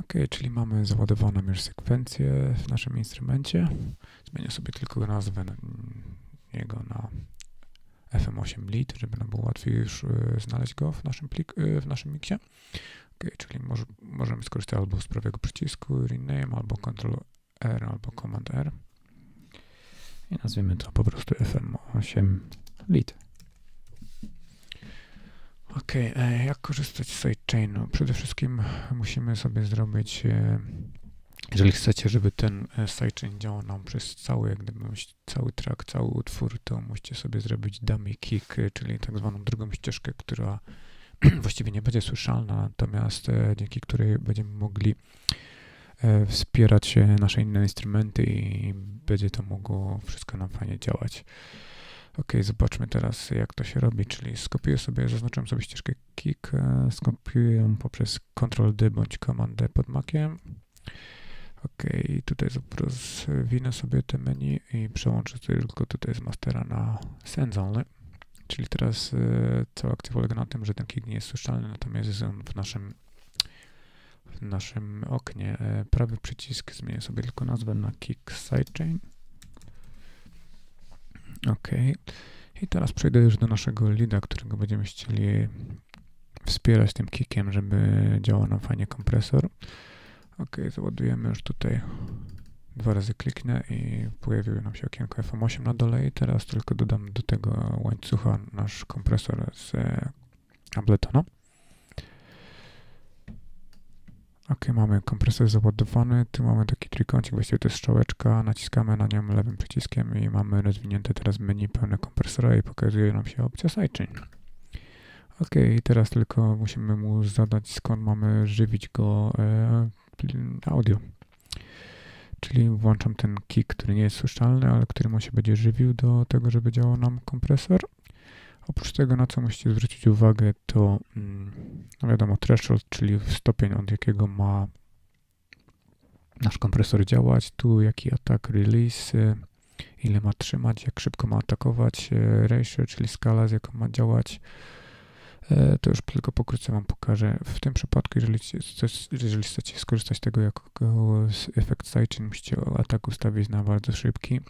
Ok, czyli mamy załadowaną już sekwencję w naszym instrumencie. Zmienię sobie tylko nazwę na, jego na FM8 lead, żeby nam było łatwiej już y, znaleźć go w naszym, plik, y, w naszym miksie. Ok, czyli może, możemy skorzystać albo z prawego przycisku rename, albo Ctrl R, albo Command R. I nazwiemy to po prostu FM8 lead. Ok, e, jak korzystać z sidechainu? Przede wszystkim musimy sobie zrobić, e, jeżeli chcecie, żeby ten e, sidechain działał nam przez cały, jak gdyby cały track, cały utwór, to musicie sobie zrobić dummy kick, czyli tak zwaną drugą ścieżkę, która właściwie nie będzie słyszalna, natomiast dzięki której będziemy mogli wspierać nasze inne instrumenty i będzie to mogło wszystko nam fajnie działać. Ok, zobaczmy teraz, jak to się robi, czyli skopiuję sobie, zaznaczam sobie ścieżkę kick, e, skopiuję ją poprzez Ctrl-D bądź Command-D pod Maciem. Ok, tutaj rozwinę sobie te menu i przełączę tylko tutaj z mastera na Send Only. Czyli teraz e, cała akcja polega na tym, że ten kick nie jest słyszalny, natomiast jest on w naszym, w naszym oknie. E, prawy przycisk zmienię sobie tylko nazwę na Kick Sidechain. OK. I teraz przejdę już do naszego lida, którego będziemy chcieli wspierać tym kickiem, żeby działał nam fajnie kompresor. OK, załadujemy już tutaj. Dwa razy kliknę i pojawiło nam się okienko FM8 na dole i teraz tylko dodam do tego łańcucha nasz kompresor z Abletona. Ok, mamy kompresor załadowany, tu mamy taki trójkącik, właściwie to jest strzałeczka, naciskamy na nią lewym przyciskiem i mamy rozwinięte teraz menu pełne kompresora i pokazuje nam się opcja sidechain. Ok, teraz tylko musimy mu zadać skąd mamy żywić go e, audio. Czyli włączam ten kick, który nie jest słyszalny, ale który mu się będzie żywił do tego, żeby działał nam kompresor. Oprócz tego, na co musicie zwrócić uwagę, to mm, no wiadomo, threshold, czyli stopień, od jakiego ma nasz kompresor działać, tu jaki atak, release, ile ma trzymać, jak szybko ma atakować, y, ratio, czyli skala, z jaką ma działać. E, to już tylko pokrótce Wam pokażę. W tym przypadku, jeżeli, jeżeli chcecie skorzystać z tego jako efekt sidechain, musicie atak ustawić na bardzo szybki.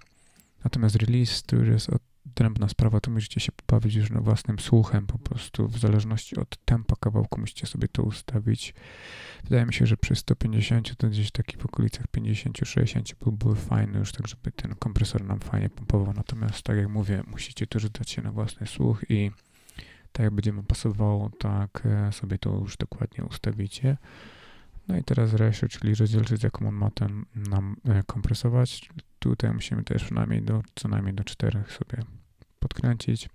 Natomiast release, który jest od odrębna sprawa, to możecie się pobawić już na własnym słuchem, po prostu w zależności od tempa kawałku musicie sobie to ustawić. Wydaje mi się, że przy 150 to gdzieś taki w okolicach 50-60 byłby fajny już tak, żeby ten kompresor nam fajnie pompował, natomiast tak jak mówię, musicie też dać się na własny słuch i tak jak będzie pasowało, tak e, sobie to już dokładnie ustawicie. No i teraz ratio, czyli rozdzielczyć jaką on ma ten nam e, kompresować. Tutaj musimy też przynajmniej do, co najmniej do czterech sobie podkręcić.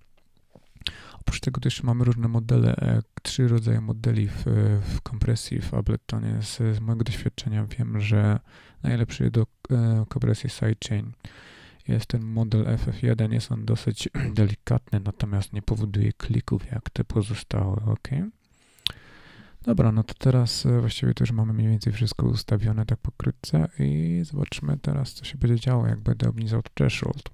Oprócz tego też mamy różne modele, e, trzy rodzaje modeli w, w kompresji w Abletonie. Z, z mojego doświadczenia wiem, że najlepszy do e, kompresji sidechain jest ten model FF1. Jest on dosyć delikatny, natomiast nie powoduje klików jak te pozostałe. ok? Dobra, no to teraz e, właściwie też mamy mniej więcej wszystko ustawione tak pokrótce i zobaczmy teraz, co się będzie działo, jak będę obniżał threshold.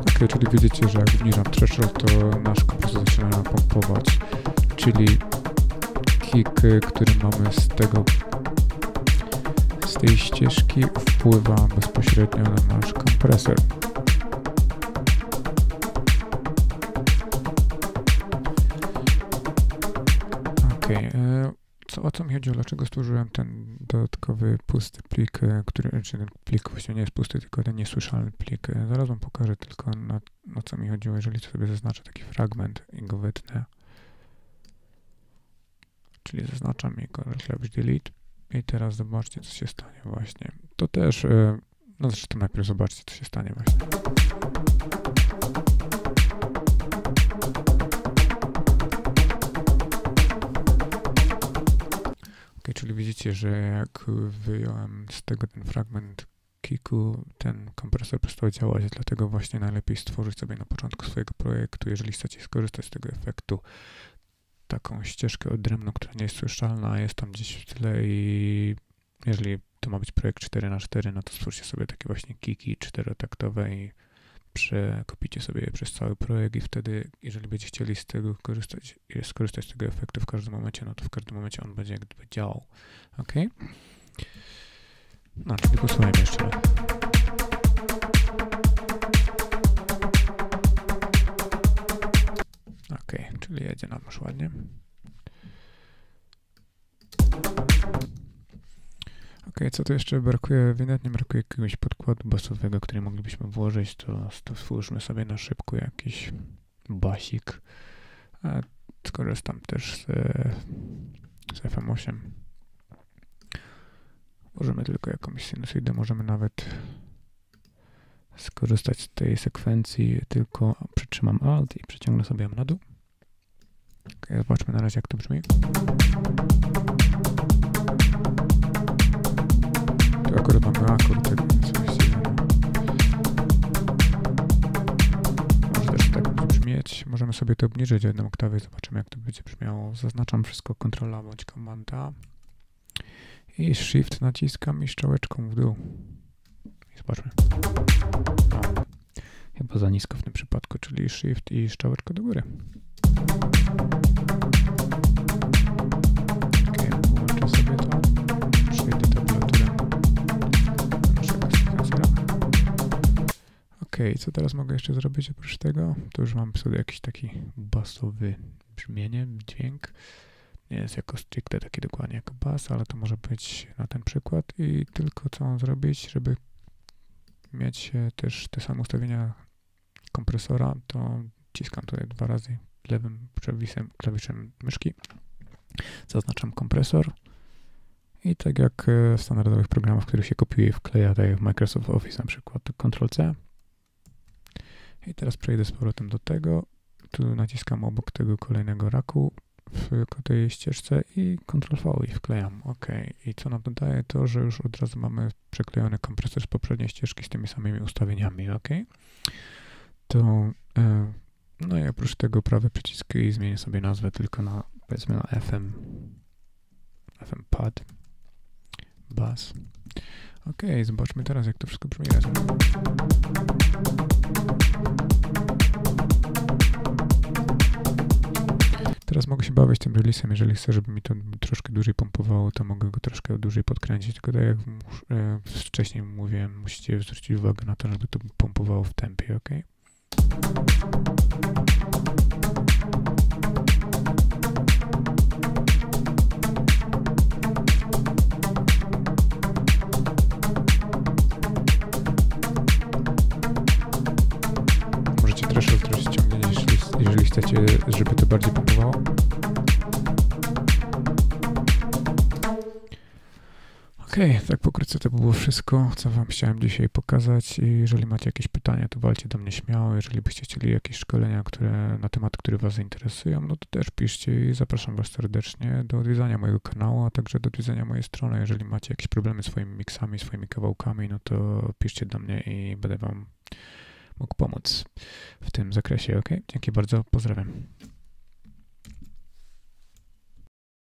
Ok, czyli widzicie, że jak obniżam threshold, to nasz kompresor zaczyna pompować, czyli kick, który mamy z tego z tej ścieżki wpływa bezpośrednio na nasz kompresor. Okej, okay. E, co, o co mi chodziło? Dlaczego stworzyłem ten dodatkowy pusty plik, e, który, czy ten plik właściwie nie jest pusty, tylko ten niesłyszalny plik. E, zaraz wam pokażę tylko na, o co mi chodziło, jeżeli sobie zaznaczę taki fragment i go wytnę. Czyli zaznaczam jego klawisz delete i teraz zobaczcie, co się stanie właśnie. To też, no zresztą najpierw zobaczcie, co się stanie właśnie. Widzicie, że jak wyjąłem z tego ten fragment kicku, ten kompresor przestał działać, dlatego właśnie najlepiej stworzyć sobie na początku swojego projektu, jeżeli chcecie skorzystać z tego efektu, taką ścieżkę odrębną, która nie jest słyszalna, jest tam gdzieś w tle i jeżeli to ma być projekt 4 na 4 no to stwórzcie sobie takie właśnie kiki czterotaktowe i przekopicie sobie przez cały projekt i wtedy, jeżeli będziecie chcieli z tego korzystać, skorzystać z tego efektu w każdym momencie, no to w każdym momencie on będzie jak gdyby działał. Ok? No, czyli posłuchajmy jeszcze raz. Ok, czyli jedzie nam już ładnie. Ok, co tu jeszcze brakuje? Ewidentnie brakuje jakiegoś podkładu basowego, który moglibyśmy włożyć, to, to stwórzmy sobie na szybko jakiś basik. A skorzystam też z, z FM8. Możemy tylko jakąś sinusoidę, możemy nawet skorzystać z tej sekwencji, tylko przytrzymam Alt i przeciągnę sobie ją na dół. Ok, zobaczmy na razie jak to brzmi. Tak. Możemy sobie to obniżyć o jedną oktawę zobaczymy jak to będzie brzmiało. Zaznaczam wszystko Ctrl bądź Komanda i Shift naciskam i strzałeczką w dół. I zobaczmy. No, chyba za nisko w tym przypadku, czyli Shift i strzałeczka do góry. Ok, co teraz mogę jeszcze zrobić oprócz tego? To już mam sobie jakiś taki basowy brzmienie, dźwięk. Nie jest jako stricte taki dokładnie jako bas, ale to może być na ten przykład i tylko co mam zrobić, żeby mieć też te same ustawienia kompresora, to ciskam tutaj dwa razy lewym przewisem klawiszem myszki. Zaznaczam kompresor i tak jak w standardowych programach, których się kopiuje i wkleja, tak jak w Microsoft Office na przykład, to Ctrl-C. I teraz przejdę z powrotem do tego. Tu naciskam obok tego kolejnego raku w tej ścieżce i Ctrl-V i wklejam. OK. I co nam dodaje to, że już od razu mamy przeklejony kompresor z poprzedniej ścieżki z tymi samymi ustawieniami. OK. To e, no i oprócz tego prawy przycisk i zmienię sobie nazwę tylko na powiedzmy na FM FM Pad Bass. Ok, zobaczmy teraz jak to wszystko brzmi razem. Teraz mogę się bawić tym releasem, jeżeli chcę, żeby mi to troszkę dłużej pompowało, to mogę go troszkę dłużej podkręcić, tylko tak jak e, wcześniej mówiłem, musicie zwrócić uwagę na to, żeby to pompowało w tempie, ok? Okej, okay, tak pokrótce to było wszystko, co Wam chciałem dzisiaj pokazać. I jeżeli macie jakieś pytania, to walcie do mnie śmiało. Jeżeli byście chcieli jakieś szkolenia które, na temat, które Was interesują, no to też piszcie i zapraszam Was serdecznie do odwiedzania mojego kanału, a także do odwiedzania mojej strony. Jeżeli macie jakieś problemy z swoimi miksami, swoimi kawałkami, no to piszcie do mnie i będę Wam mógł pomóc w tym zakresie. Ok? Dzięki bardzo, pozdrawiam.